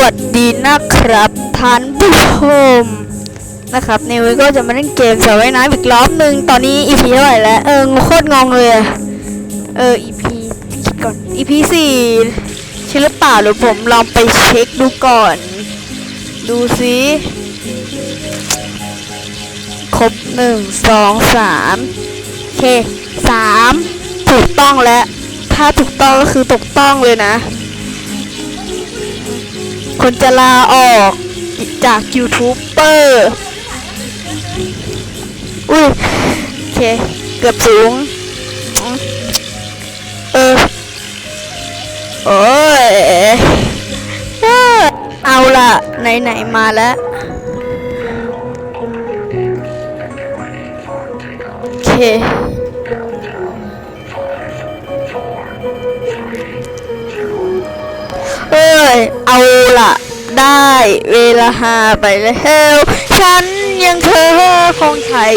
วัสดีนะครับท่านผู้ชมนะครับนิวก็จะมาเล่นเกมสระว่ายน้ำอีกรอบหนึ่งตอนนี้ EP เท่าไหร่แล้ว เออโคตรงงเลยอะเออ EP คิดก่อน EP สี่ใช่หรือเปล่าหรือผมลองไปเช็คดูก่อน ดูซิครบหนึ่งสองสามโอเคสามถูกต้องแล้ว ถ้าถูกต้องก็คือถูกต้องเลยนะ คนจะลาออกจากยูทูบเบอร์อุ้ยโอเค เกือบสูง เออ โอ้ยเออเอาล่ะ ไหน ๆ มาแล้วโอเค เอาละได้เวลาหาไปแล้ว ฉันยังเธอคงไทย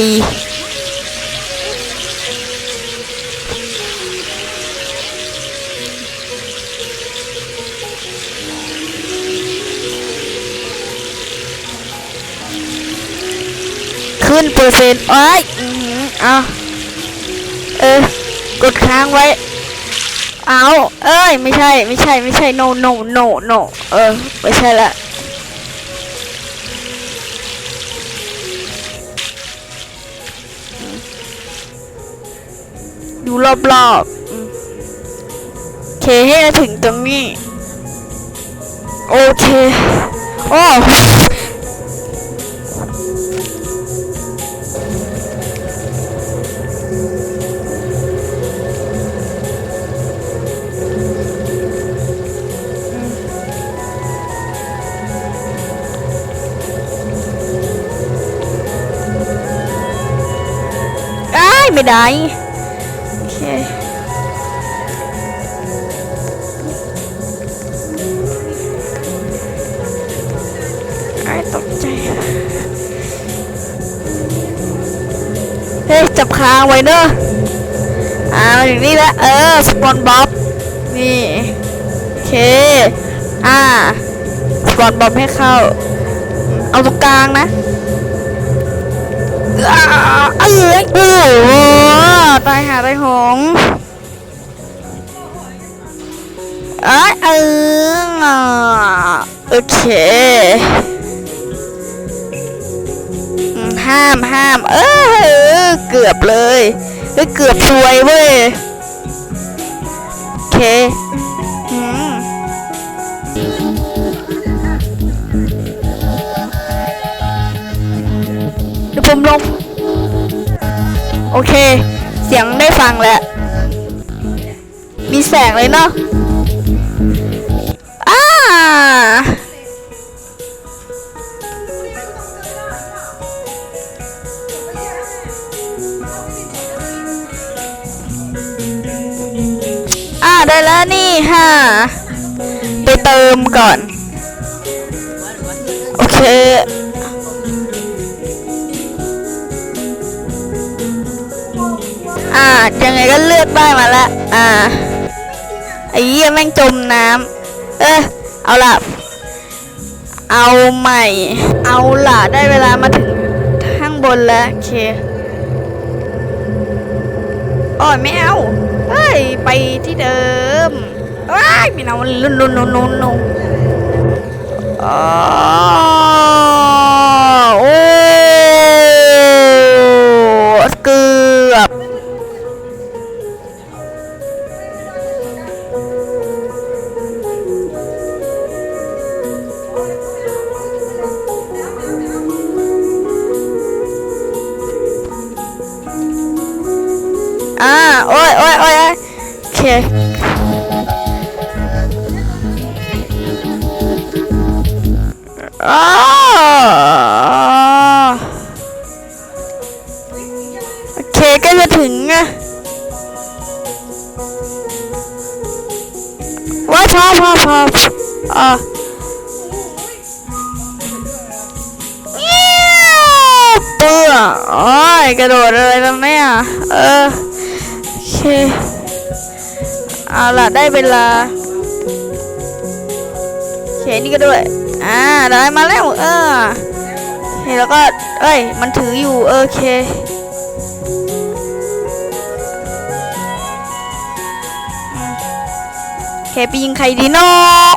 ขึ้นเปอร์เซ็นต์ไอ้ยอื้อหือเอาเออกดค้างไว้ เอาเอ้ย ไม่ใช่ ไม่ใช่ ไม่ใช่ no no no no เออ ไม่ใช่ละ ดูรอบๆอืมโอเค ให้ถึงตรงนี้ โอเค โอ้ ไม่ได้ โอเค ไอ้ตกใจ เฮ้ย จับคางไว้เนอะอ่ามาถึงนี่แล้ว เออ สปอนบ๊อบ นี่ โอเค อ่า สปอนบ๊อบให้เข้า เอาตรงกลางนะ เอ้ยโอ้ตายหาตายหงเอ้ยเออโอเคห้ามห้ามเออเกือบเลยเอ้ยเกือบซวยเว้ยโอเค ผมลง โอเค เสียงได้ฟังแล้ว มีแสงเลยเนาะอ่าอ่าได้แล้วนี่ฮะไปเติมก่อน โอเค ยังไงก็เลือกได้มาละ อ่า ไอ้เหี้ยแม่งจมน้ำ เออเอาล่ะ เอาใหม่ เอาล่ะ ได้เวลามาถึงข้างบนแล้ว โอเคโอ้ยไม่เอาเฮ้ย ไปที่เดิมเอ้ยไม่เอาลุนลุนลุนลุนลุนอ๋อ เคก็จะถึงอะว่าพอพอพออะเอี้ยวเปื่อโอ้ยกระโดดอะไรตรงนี้ยเออโอเคเอาล่ะได้เวลาเคนี่ก็ด้วยอ่าได้มาแล้วเออเฮ้แล้วก็เอ้ยมันถืออยู่โอเค คไปยิงใครดีเนาะ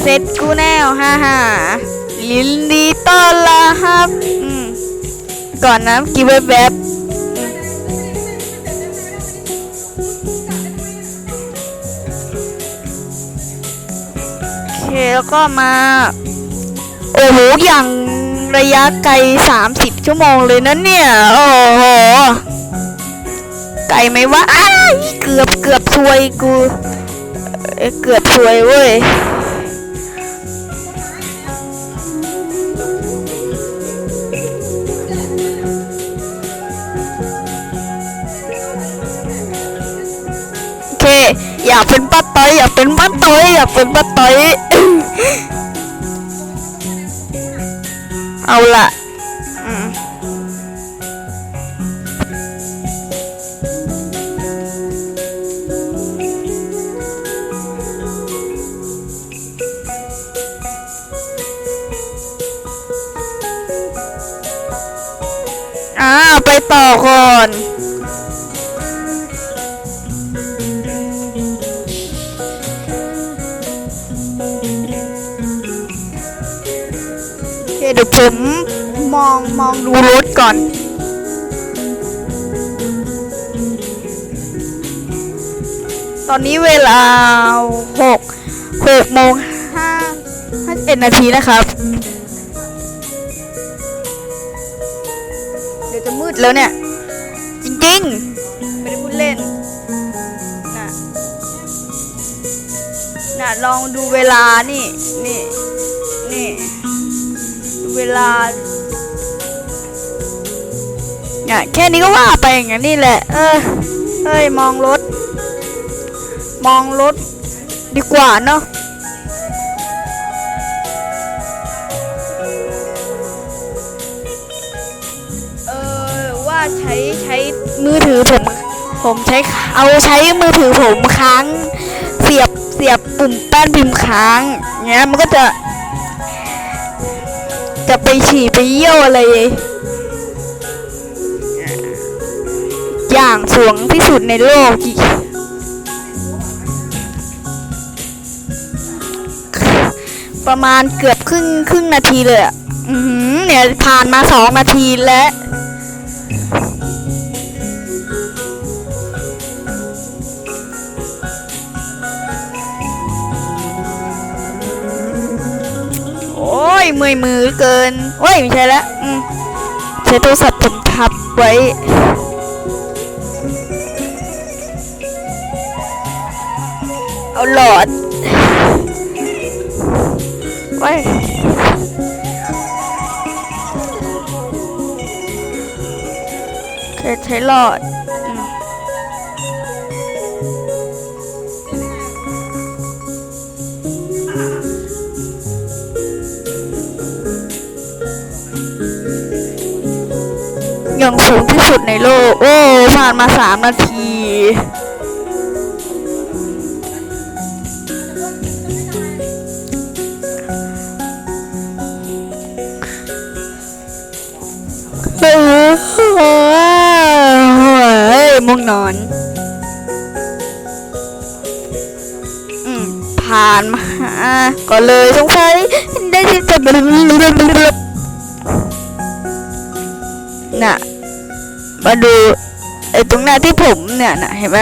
เสร็จกูแน่ฮ่าฮ่าลินดีต้อนรับ ก่อนนะกี่แวบๆบโอเคแล้วก็มา โอ้โหอย่างระยะไกล 30 ชั่วโมงเลยนะเนี่ย โอ้โห ไกลไหมวะอ้าเกือบเกือบซวยกูเกือบซวยเว้ยโอเคอยากเป็นป้าต้อยอยากเป็นป้าต้อยอยากเป็นป้าต้อยเอาละ ต่อก่อน โอเคเดี๋ยวผมมองมองดูรถก่อนตอนนี้เวลาหกหกโมงห้าห้าเอ็ดนาทีนะครับ แล้วเนี่ย จริงๆ ไม่ได้พูดเล่นน่ะน่ะลองดูเวลานี่ นี่ นี่เวลาเนี่ยแค่นี้ก็ว่าไปอย่างนั้นนี่แหละ เออเฮ้ย มองรถ มองรถดีกว่าเนาะ ใช้ใช้มือถือผม ผมใช้เอาใช้มือถือผมค้าง เสียบเสียบปุ่มแป้นพิมพ์ค้างเงี้ยมันก็จะ จะไปฉี่ไปเยี่ยวอะไรอย่างสูงที่สุดในโลกอีกประมาณเกือบครึ่งครึ่งนาทีเลยอะเนี่ยผ่านมาสองนาทีแล้ว เมื่อยมือเกินโอ้ยไม่ใช่แล้วอืมใช้โทรศัพท์ผมทับไว้เอาหลอดไว้โอเคใช้หลอด องสูงที่สุดในโลก โอ้ ผ่านมาสามนาทีเฮ้ยม่วงนอน อืม ผ่านมา ก็เลยสงสัยได้ที่จะน่ะ มาดูไอ้ตรงหน้าที่ผมเนี่ยนะเห็นไหม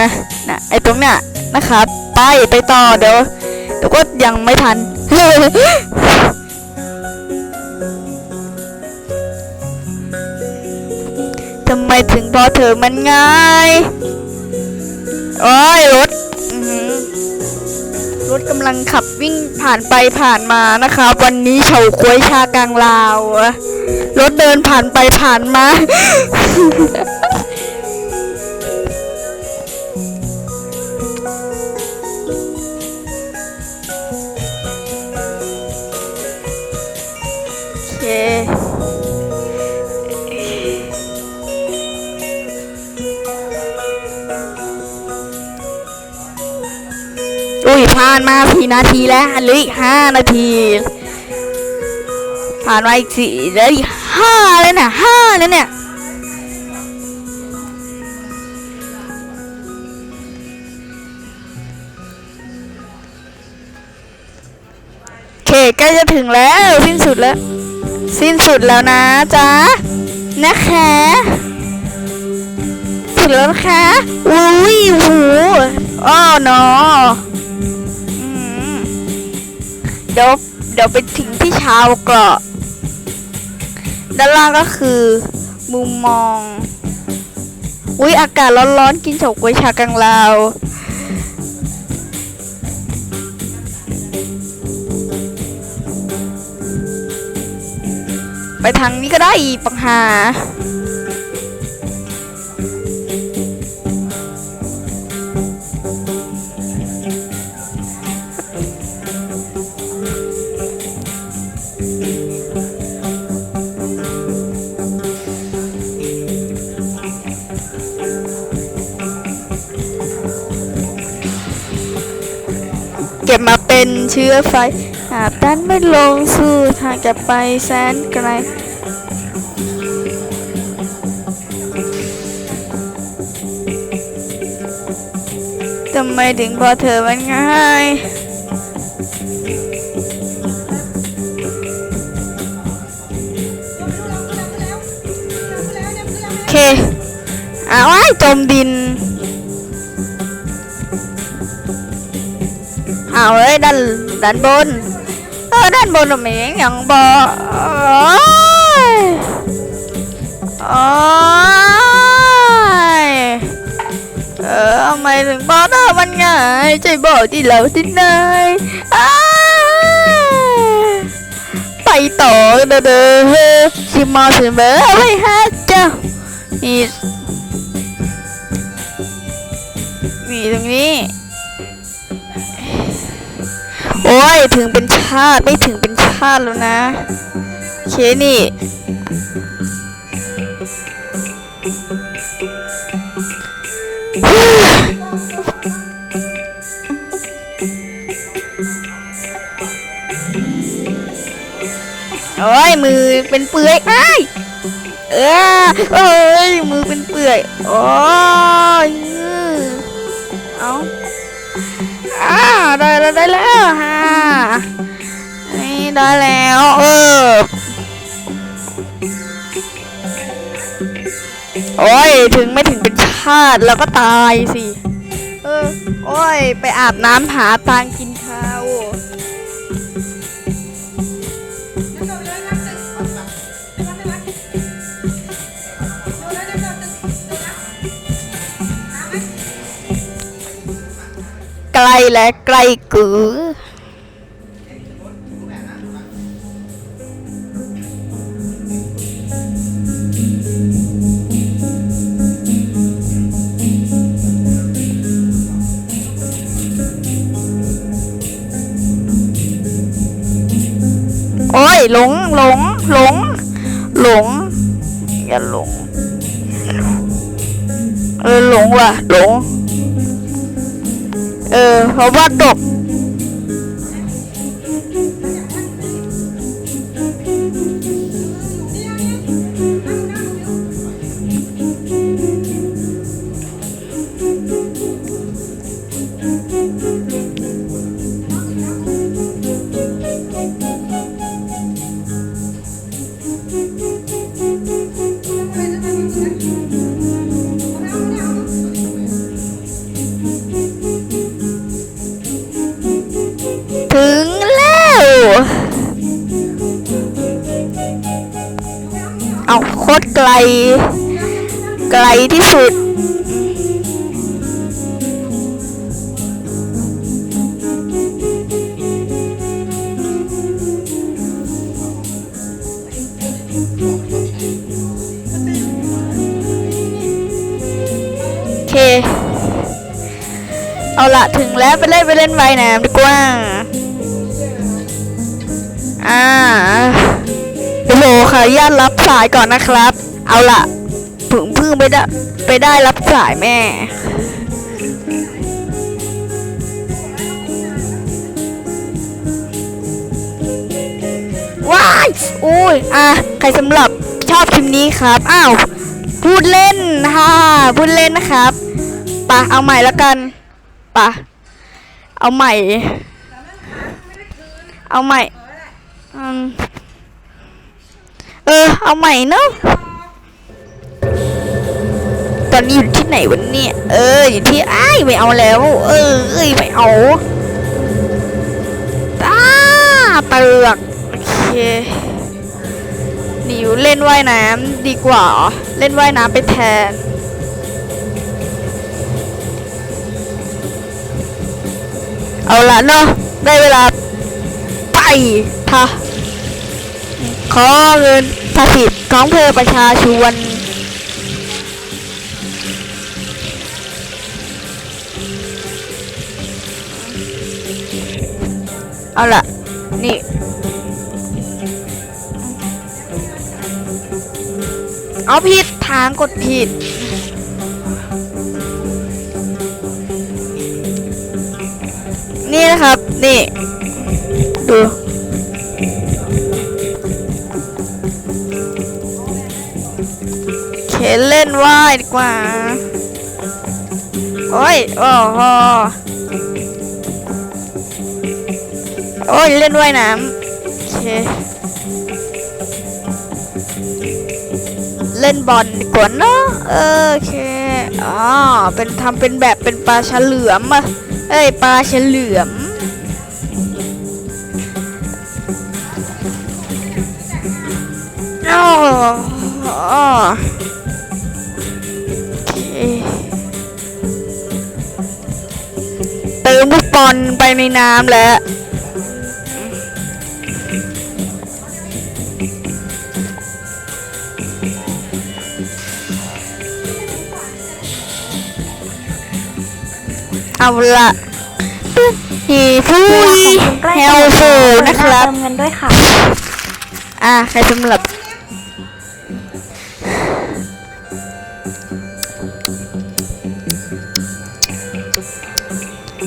นะไอ้ตรงเนี้ยนะครับ ไปไปต่อเดี๋ยวเดี๋ยวก็ยังไม่ทัน ทำไมถึงพอเธอมันง่าย โอ้ยรถ รถกำลังขับวิ่งผ่านไปผ่านมานะคะ วันนี้เฉาควยชากลางลาว รถเดินผ่านไปผ่านมา ผ่านมาสี่นาทีแล้วเหลืออีกห้านาที ผ่านมาอีกสี่เหลืออีกห้าเลยเนี่ยห้าแล้วเนี่ยโอเคใกล้จะถึงแล้วสิ้นสุดแล้ว สิ้นสุดแล้วนะจ๊ะนะคะสุดแล้วนะคะอุ้ยหูอ้อเนออืมเดี๋ยวเดี๋ยวไปถึงที่ชาวเกาะด้านล่างก็คือ มุมมองอุ้ยอากาศร้อนๆกินเฉาก๊วยชากังลาวไปทางนี้ก็ได้อีกปังหา เก็บมาเป็นเชื้อไฟหากดันไม่ลงสู่ทางจะไปแสนไกลทำไมถึงพอเธอมันง่ายโอเคเอาไว้จมดิน เอาเอ้ยด้านด้านบนเออด้านบนมันยังยังบอโอ้ยเออทำไมถึงบอเธอมันง่ายใจบอที่เราที่ไหนายไปต่อเด้อเด้อชิมอสิเบอร์ไว้ฮะเจ้านี่ ยถึงเป็นชาติไม่ถึงเป็นชาติแล้วนะเคนี่โอ้ยมือเป็นเปื่อยไอ้ายเออเอ้ยมือเป็นเปื่อยโอ้ยเอา อ่าได้แล้วได้แล้วฮะนี่ได้แล้วเออโอ้ยถึงไม่ถึงเป็นชาติแล้วก็ตายสิ เออ โอ้ย ไปอาบน้ำหาตางกิน กลและไกลกือโอ้ยหลงหลงหลงหลงอย่าหลงเออหลงว่ะหลง เออเพราะว่าตก ที่สุด โอเค เอาละถึงแล้วไปเล่นไปเล่นไวายน้ำดีกว่า อ่าโอ้โหขออนุญาตรับสายก่อนนะครับ เอาละ เพิ่งพึ่งไปได้ไปได้รับสายแม่ ว้ายอุ้ยอะ ใครสำหรับชอบคลิปนี้ครับ อ้าว พูดเล่นฮ่าพูดเล่นนะครับปะเอาใหม่แล้วกันปะเอาใหม่ เอาใหม่ เออ เอาใหม่เนาะ อนนี้อยู่ที่ไหนวันนี้เอออยู่ที่ไอ้ไม่เอาแล้ว เออเอ้ยไม่เอาอ้าเปลือกโอเคหนิวเล่นว่ายน้ำดีกว่า เล่นว่ายน้ำไปแทนเอาละเนาะได้เวลาไปทะขอเงินภาษีของเพื่อประชาชน เอาละนี่ เอาผิดทางกดผิด นี่นะครับ นี่ ดูเข็นเล่นว่ายดีกว่า โอ้ย โอ้โห โอ้ยเล่นว่ายน้ำโอเคเล่นบอลดีกว่าเนอะเออโอเคอ๋อเป็นทำเป็นแบบเป็นปลาฉเหลือมอะเอ้ยปลาฉเหลือมอ๋ออ๋อโอเคเติมลูกบอลไปในน้ำแล้ว เอาละฮีฟูยเฮลโฟนะครับเติมเงินด้วยค่ะ อะใครสำหรับ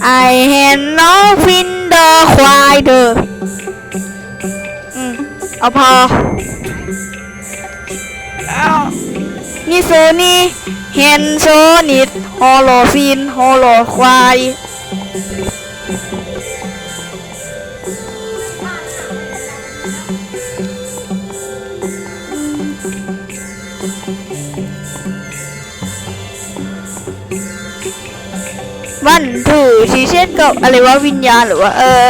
I had no window ควายเด้ออืมเอาพอเอานี่โซนี่เห็นโซนิด ฮอลโลฟินฮอลโลควายวันถือชีเช่นกับอะไรว่าวิญญาณหรือว่า เออ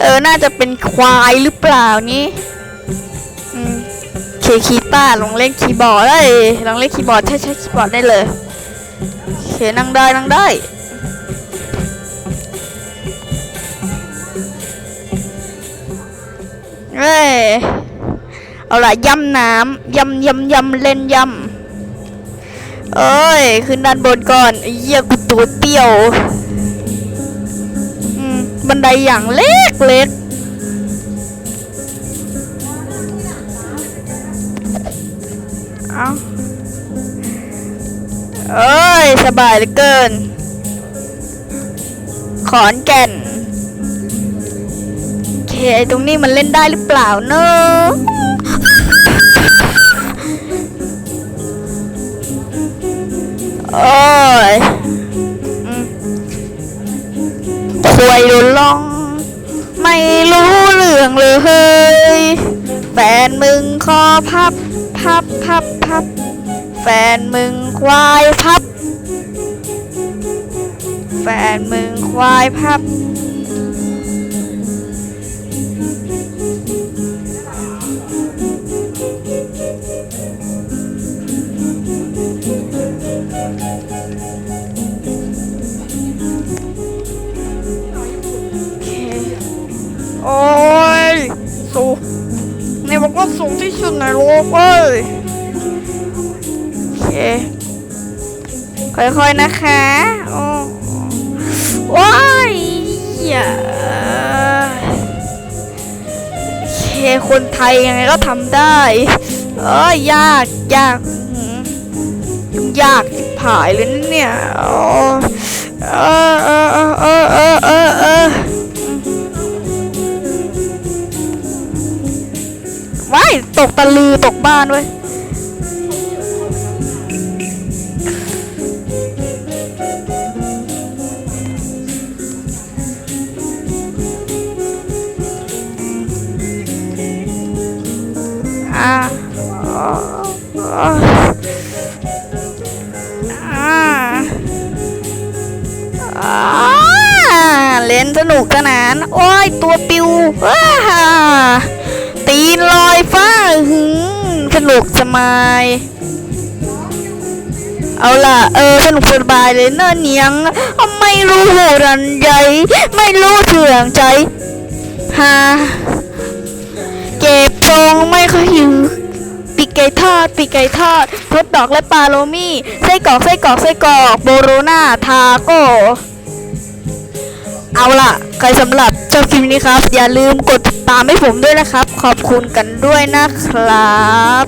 เออ น่าจะเป็นควายหรือเปล่านี่อืมเคคีต้าลองเล่นคีย์บอร์ดได้ลองเล่นคีย์บอร์ดใช้ใช้คีย์บอร์ดได้เลย เคนั่งได้นั่งได้ เอ้ยเอาละย่ำน้ำย่ำย่ำย่ำเล่นย่ำเอ้ย ขึ้นด้านบนก่อนเหี้ยกูตัวเปี้ยวบันไดอย่างเล็กเล็กเอา เอ้ย สบายเหลือเกิน ขอนแก่นเคไอตรงนี้มันเล่นได้หรือเปล่าเนอะโอ้ยควยโดนลอง ไม่รู้เรื่องเลยเฮ้ยแฟนมึงคอพับ พับ พับ แฟนมึงควายพับ แฟนมึงควายพับ โอ้ย สูงนี่บอกว่าสูงที่สุดในโลกเว้ย เคค่อยๆนะคะโอ้ว้ายอย่าเคคนไทยยังไงก็ทำได้เอ้ยยากยากยากผายเลยนเนี่ยโอ้เออเออเออเออเออเออเออตกตะลือตกบ้านเว้ย เล่นสนุกสนาน โอ้ย ตัวปิวตีนลอยฟ้าหึสนุกสมายเอาล่ะ เออ สนุกสบายเลยเนิ่นเนียง ไม่รู้หูรันใหญ่ไม่รู้เถื่องใจฮาเก็บทรงไม่ค่อยหิว กไก่ทอดปีกไก่ทอดทดดอกและปาโลมี่ไส้กรอกไส้กรอกไส้กรอกโบโรนาทาโก้เอาล่ะ ใครสำหรับชอบคลิปนี้ครับ อย่าลืมกดติดตามให้ผมด้วยนะครับ ขอบคุณกันด้วยนะครับ